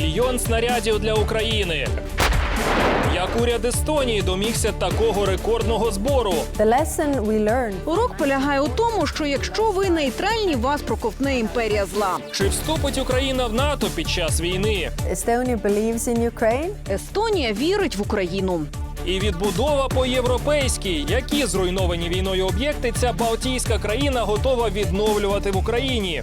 Мільйон снарядів для України. Як уряд Естонії домігся такого рекордного збору. The lesson we learned Урок полягає у тому, що якщо ви нейтральні, вас проковтне імперія зла. Чи вступить Україна в НАТО під час війни? Estonia believes in Ukraine. Естонія вірить в Україну. І відбудова по-європейськи. Які зруйновані війною об'єкти ця Балтійська країна готова відновлювати в Україні?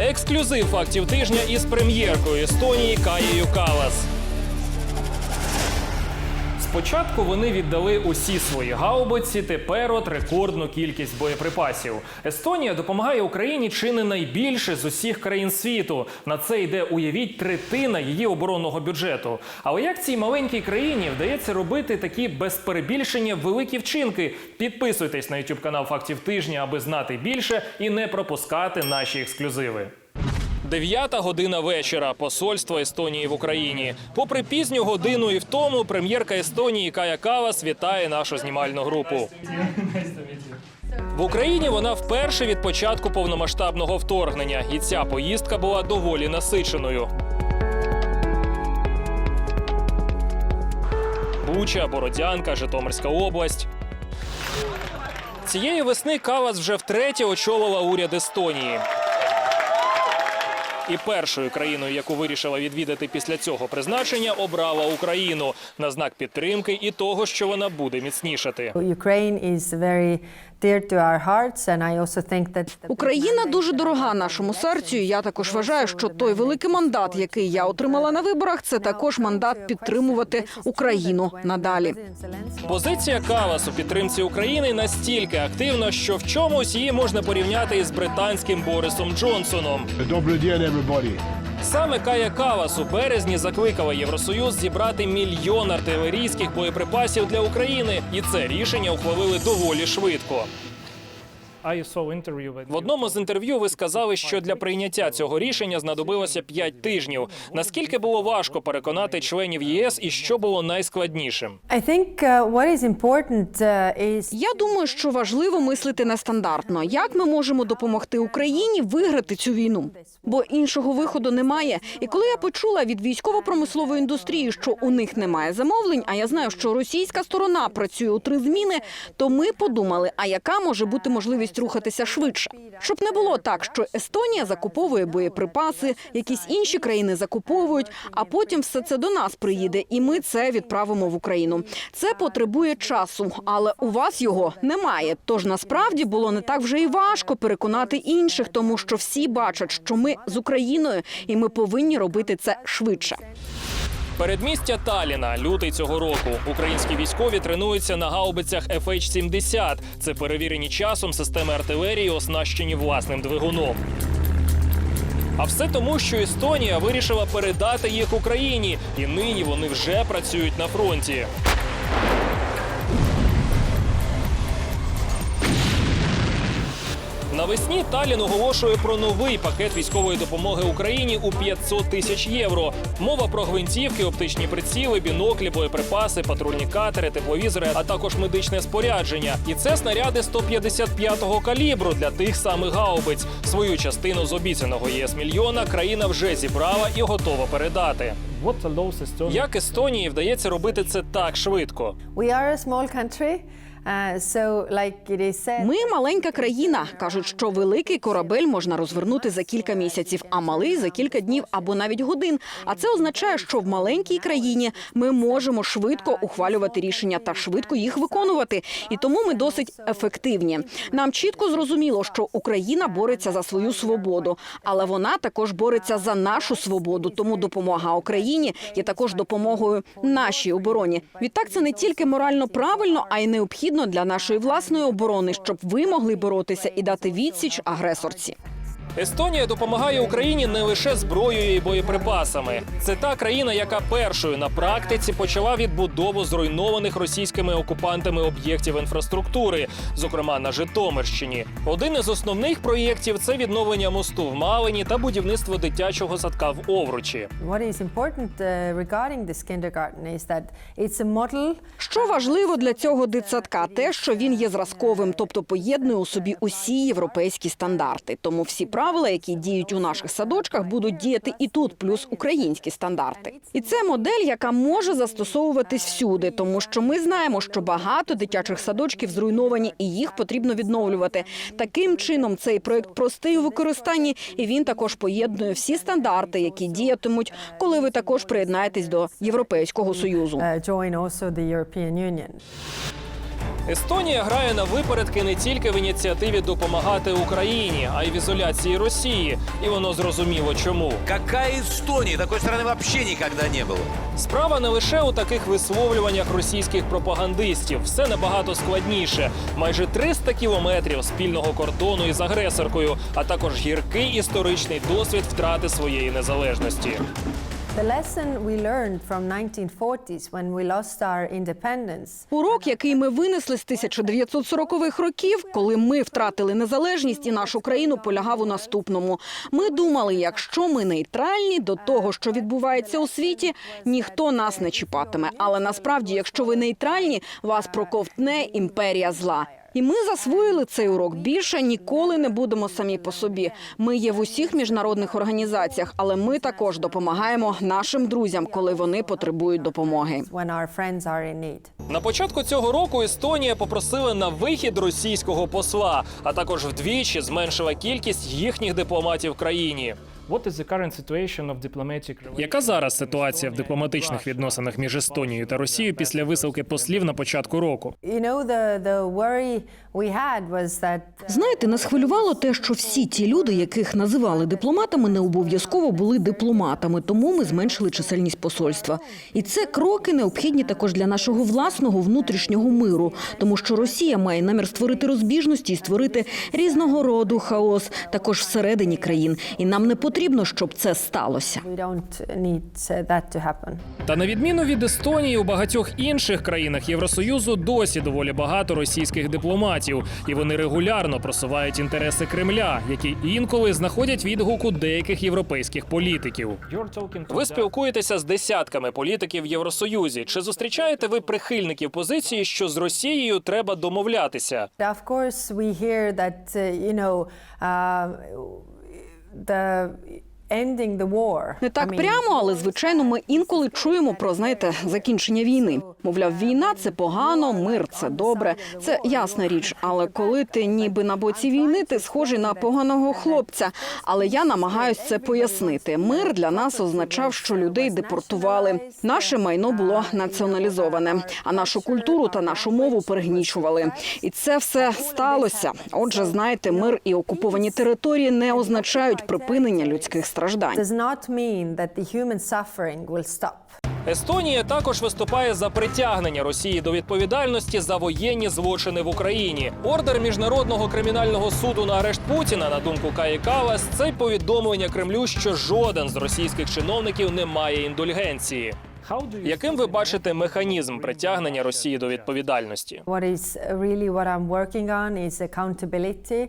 Ексклюзив фактів тижня із прем'єркою Естонії Каєю Калас. Спочатку вони віддали усі свої гаубиці, тепер от рекордну кількість боєприпасів. Естонія допомагає Україні чи не найбільше з усіх країн світу. На це йде, уявіть, третина її оборонного бюджету. Але як цій маленькій країні вдається робити такі без перебільшення великі вчинки? Підписуйтесь на YouTube канал Фактів тижня, аби знати більше і не пропускати наші ексклюзиви. Дев'ята година вечора. Посольство Естонії в Україні. Попри пізню годину і в тому, прем'єрка Естонії Кая Калас вітає нашу знімальну групу. В Україні вона вперше від початку повномасштабного вторгнення, і ця поїздка була доволі насиченою. Буча, Бородянка, Житомирська область. Цієї весни Калас вже втретє очолила уряд Естонії. І першою країною, яку вирішила відвідати після цього призначення, обрала Україну на знак підтримки і того, що вона буде міцнішати. Ukraine is very dear to our hearts, and I also think that the Україна дуже дорога нашому серцю. і Я також вважаю, що той великий мандат, який я отримала на виборах, це також мандат підтримувати Україну надалі. Позиція Калас у підтримці України настільки активна, що в чомусь її можна порівняти із британським Борисом Джонсоном. Саме Кая Кавас у березні закликала Євросоюз зібрати мільйон артилерійських боєприпасів для України, і це рішення ухвалили доволі швидко. В одному з інтерв'ю ви сказали, що для прийняття цього рішення знадобилося 5 тижнів. Наскільки було важко переконати членів ЄС і що було найскладнішим? I think uh, what is important uh, is Я думаю, що важливо мислити нестандартно. Як ми можемо допомогти Україні виграти цю війну? Бо іншого виходу немає. І коли я почула від військово-промислової індустрії, що у них немає замовлень, а я знаю, що російська сторона працює у три зміни, то ми подумали, а яка може бути можливість рухатися швидше, щоб не було так, що Естонія закуповує боєприпаси, якісь інші країни закуповують, а потім все це до нас приїде, і ми це відправимо в Україну. Це потребує часу, але у вас його немає. Тож насправді було не так вже і важко переконати інших, тому що всі бачать, що ми з Україною, і ми повинні робити це швидше. Передмістя Таліна, лютий цього року. Українські військові тренуються на гаубицях FH-70. Це перевірені часом системи артилерії, оснащені власним двигуном. А все тому, що Естонія вирішила передати їх Україні, і нині вони вже працюють на фронті. Навесні Талін оголошує про новий пакет військової допомоги Україні у 500 тисяч євро. Мова про гвинтівки, оптичні приціли, біноклі, боєприпаси, патрульні катери, тепловізори, а також медичне спорядження. І це снаряди 155-го калібру для тих самих гаубиць. Свою частину з обіцяного ЄС мільйона країна вже зібрала і готова передати. Як Естонії вдається робити це так швидко? we are a small country, Ми маленька країна. кажуть, що великий корабель можна розвернути за кілька місяців, а малий за кілька днів або навіть годин. А це означає, що в маленькій країні ми можемо швидко ухвалювати рішення та швидко їх виконувати. І тому ми досить ефективні. Нам чітко зрозуміло, що Україна бореться за свою свободу, але вона також бореться за нашу свободу. Тому допомога Україні є також допомогою нашій обороні. Відтак це не тільки морально правильно, а й необхідно для нашої власної оборони, щоб ви могли боротися і дати відсіч агресорці. Естонія допомагає Україні не лише зброєю і боєприпасами. Це та країна, яка першою на практиці почала відбудову зруйнованих російськими окупантами об'єктів інфраструктури, зокрема на Житомирщині. Один із основних проєктів це відновлення мосту в Малині та будівництво дитячого садка в Овручі. Uh, Що важливо для цього дитсадка, те, що він є зразковим, тобто поєднує у собі усі європейські стандарти. Тому всі правила правила, які діють у наших садочках, будуть діяти і тут, плюс українські стандарти. І це модель, яка може застосовуватись всюди, тому що ми знаємо, що багато дитячих садочків зруйновані, і їх потрібно відновлювати. Таким чином, цей проект простий у використанні, і він також поєднує всі стандарти, які діятимуть, коли ви також приєднаєтесь до Європейського союзу. Естонія грає на випередки не тільки в ініціативі допомагати Україні, а й в ізоляції Росії. І воно зрозуміло чому. Какая Эстония? Такой страны вообще никогда не было. Справа не лише у таких висловлюваннях російських пропагандистів, все набагато складніше. Майже 300 кілометрів спільного кордону із агресоркою, а також гіркий історичний досвід втрати своєї незалежності. The lesson we learned from 1940s when we lost our independence Урок, який ми винесли з 1940-х років, коли ми втратили незалежність і нашу країну, полягав у наступному. Ми думали, якщо ми нейтральні до того, що відбувається у світі, ніхто нас не чіпатиме. Але насправді, якщо ви нейтральні, вас проковтне імперія зла. І ми засвоїли цей урок. Більше ніколи не будемо самі по собі. Ми є в усіх міжнародних організаціях, але ми також допомагаємо нашим друзям, коли вони потребують допомоги. На початку цього року Естонія попросила на вихід російського посла, а також вдвічі зменшила кількість їхніх дипломатів в країні. Яка зараз ситуація в дипломатичних відносинах між Естонією та Росією після висилки послів на початку року? Uh, Знаєте, нас хвилювало те, що всі ті люди, яких називали дипломатами, не обов'язково були дипломатами, тому ми зменшили чисельність посольства. І це кроки необхідні також для нашого власного внутрішнього миру, тому що Росія має намір створити розбіжності і створити різного роду хаос також всередині країн. І нам не потрібно, щоб це сталося. uh. Та на відміну від Естонії, у багатьох інших країнах Євросоюзу досі доволі багато російських дипломатів, і вони регулярно просувають інтереси Кремля, які інколи знаходять відгук у деяких європейських політиків. Ви спілкуєтеся з десятками політиків в Євросоюзі. Чи зустрічаєте ви прихильників позиції, що з Росією треба домовлятися? Of course, we hear that, uh, you know, uh, the ending the war. Не так прямо, але звичайно, ми інколи чуємо про знаєте закінчення війни. Мовляв, війна це погано, мир це добре. Це ясна річ. Але коли ти ніби на боці війни, ти схожий на поганого хлопця. Але я намагаюсь це пояснити. Мир для нас означав, що людей депортували. Наше майно було націоналізоване, а нашу культуру та нашу мову перегнічували. І це все сталося. Отже, знаєте, мир і окуповані території не означають припинення людських страждань. does not mean that the human suffering will stop. Естонія також виступає за притягнення Росії до відповідальності за воєнні злочини в Україні. Ордер міжнародного кримінального суду на арешт Путіна, на думку Каї Калас, це повідомлення Кремлю, що жоден з російських чиновників не має індульгенції. Яким ви бачите механізм притягнення Росії до відповідальності?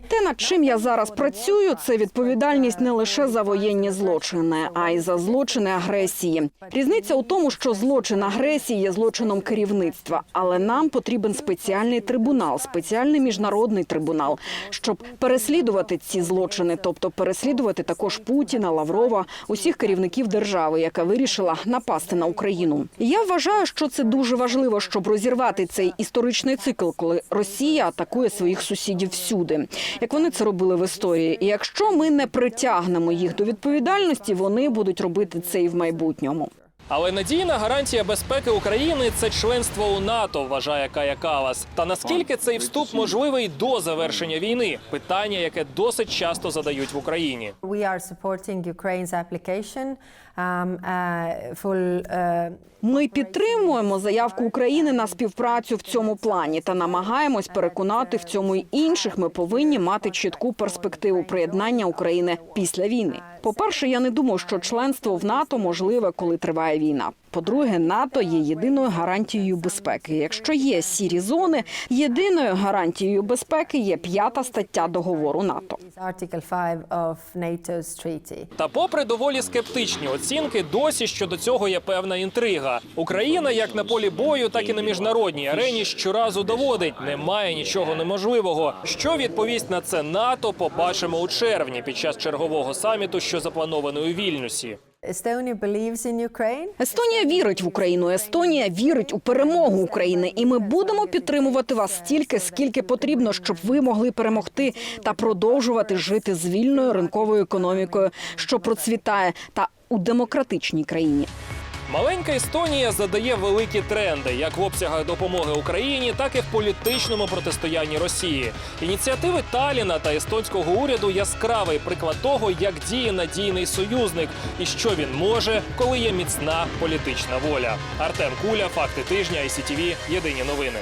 Те, над чим я зараз працюю, це відповідальність не лише за воєнні злочини, а й за злочини агресії. Різниця у тому, що злочин агресії є злочином керівництва, але нам потрібен спеціальний трибунал, спеціальний міжнародний трибунал, щоб переслідувати ці злочини, тобто переслідувати також Путіна, Лаврова, усіх керівників держави, яка вирішила напасти на Україну. І я вважаю, що це дуже важливо, щоб розірвати цей історичний цикл, коли Росія атакує своїх сусідів всюди, як вони це робили в історії. І якщо ми не притягнемо їх до відповідальності, вони будуть робити це і в майбутньому. Але надійна гарантія безпеки України це членство у НАТО, вважає Кая Калас. Та наскільки цей вступ можливий до завершення війни? Питання, яке досить часто задають в Україні. Full. Uh, Ми підтримуємо заявку України на співпрацю в цьому плані та намагаємось переконати в цьому й інших. Ми повинні мати чітку перспективу приєднання України після війни. По перше, я не думаю, що членство в НАТО можливе, коли триває війна. По-друге, НАТО є єдиною гарантією безпеки. Якщо є сірі зони, єдиною гарантією безпеки є п'ята стаття договору НАТО. Is Article 5 of NATO's treaty. Та попри доволі скептичні оцінки, досі щодо цього є певна інтрига. Україна, як на полі бою, так і на міжнародній арені, щоразу доводить, немає нічого неможливого. Що відповість на це НАТО, побачимо у червні під час чергового саміту, що заплановано у Вільнюсі. Естонія вірить в Україну. Естонія вірить у перемогу України, і ми будемо підтримувати вас стільки, скільки потрібно, щоб ви могли перемогти та продовжувати жити з вільною ринковою економікою, що процвітає та у демократичній країні. Маленька Естонія задає великі тренди як в обсягах допомоги Україні, так і в політичному протистоянні Росії. Ініціативи Таліна та естонського уряду яскравий приклад того, як діє надійний союзник і що він може, коли є міцна політична воля. Артем Куля, факти тижня, і Єдині новини.